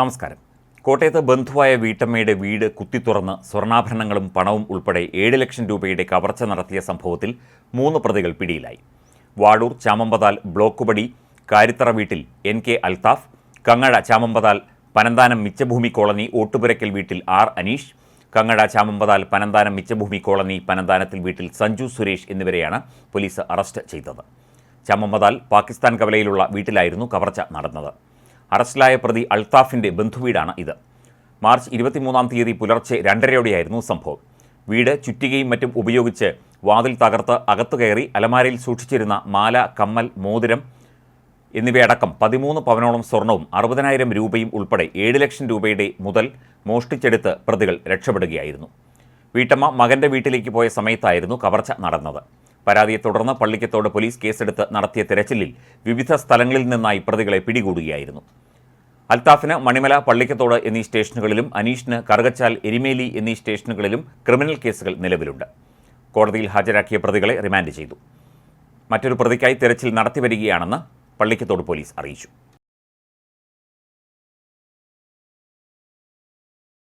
നമസ്കാരം. കോട്ടയത്ത് ബന്ധുവായ വീട്ടമ്മയുടെ വീട് കുത്തിത്തുറന്ന് സ്വർണാഭരണങ്ങളും പണവും ഉൾപ്പെടെ ഏഴ് ലക്ഷം രൂപയുടെ കവർച്ച നടത്തിയ സംഭവത്തിൽ മൂന്ന് പ്രതികൾ പിടിയിലായി. വാടൂർ ചാമമ്പതാൽ ബ്ലോക്കുപടി കാരിത്തറ വീട്ടിൽ എൻ കെ അൽത്താഫ് കങ്ങഴ ചാമമ്പതാൽ പനന്താനം മിച്ചഭൂമി കോളനി ഓട്ടുപുരയ്ക്കൽ വീട്ടിൽ ആർ അനീഷ് കങ്ങഴ ചാമമ്പതാൽ പനന്താനം മിച്ചഭൂമി കോളനി പനന്താനത്തിൽ വീട്ടിൽ സഞ്ജു സുരേഷ് എന്നിവരെയാണ് പോലീസ് അറസ്റ്റ് ചെയ്തത്. ചാമമ്പതാൽ പാകിസ്ഥാൻ കവലയിലുള്ള വീട്ടിലായിരുന്നു കവർച്ച നടന്നത്. അറസ്റ്റിലായ പ്രതി അൾത്താഫിന്റെ ബന്ധുവീടാണ് ഇത്. മാർച്ച് ഇരുപത്തിമൂന്നാം തീയതി പുലർച്ചെ രണ്ടരയോടെയായിരുന്നു സംഭവം. വീട് ചുറ്റികയും മറ്റും ഉപയോഗിച്ച് വാതിൽ തകർത്ത് അകത്തു കയറി അലമാരയിൽ സൂക്ഷിച്ചിരുന്ന മാല കമ്മൽ മോതിരം എന്നിവയടക്കം പതിമൂന്ന് പവനോളം സ്വർണവും അറുപതിനായിരം രൂപയും ഉൾപ്പെടെ ഏഴ് ലക്ഷം രൂപയുടെ മുതൽ മോഷ്ടിച്ചെടുത്ത് പ്രതികൾ രക്ഷപ്പെടുകയായിരുന്നു. വീട്ടമ്മ മകന്റെ വീട്ടിലേക്ക് പോയ സമയത്തായിരുന്നു കവർച്ച നടന്നത്. പരാതിയെ തുടർന്ന് പള്ളിക്കത്തോട് പോലീസ് കേസെടുത്ത് നടത്തിയ തെരച്ചിലിൽ വിവിധ സ്ഥലങ്ങളിൽ നിന്നായി പ്രതികളെ പിടികൂടുകയായിരുന്നു. അൽത്താഫിന് മണിമല പള്ളിക്കത്തോട് എന്നീ സ്റ്റേഷനുകളിലും അനീഷിന് കറുകച്ചാൽ എരിമേലി എന്നീ സ്റ്റേഷനുകളിലും ക്രിമിനൽ കേസുകൾ നിലവിലുണ്ട്. കോടതിയിൽ ഹാജരാക്കിയ പ്രതികളെ റിമാൻഡ് ചെയ്തു. മറ്റൊരു പ്രതിക്കായി തെരച്ചിൽ നടത്തിവരികയാണെന്ന് പള്ളിക്കത്തോട് പോലീസ് അറിയിച്ചു.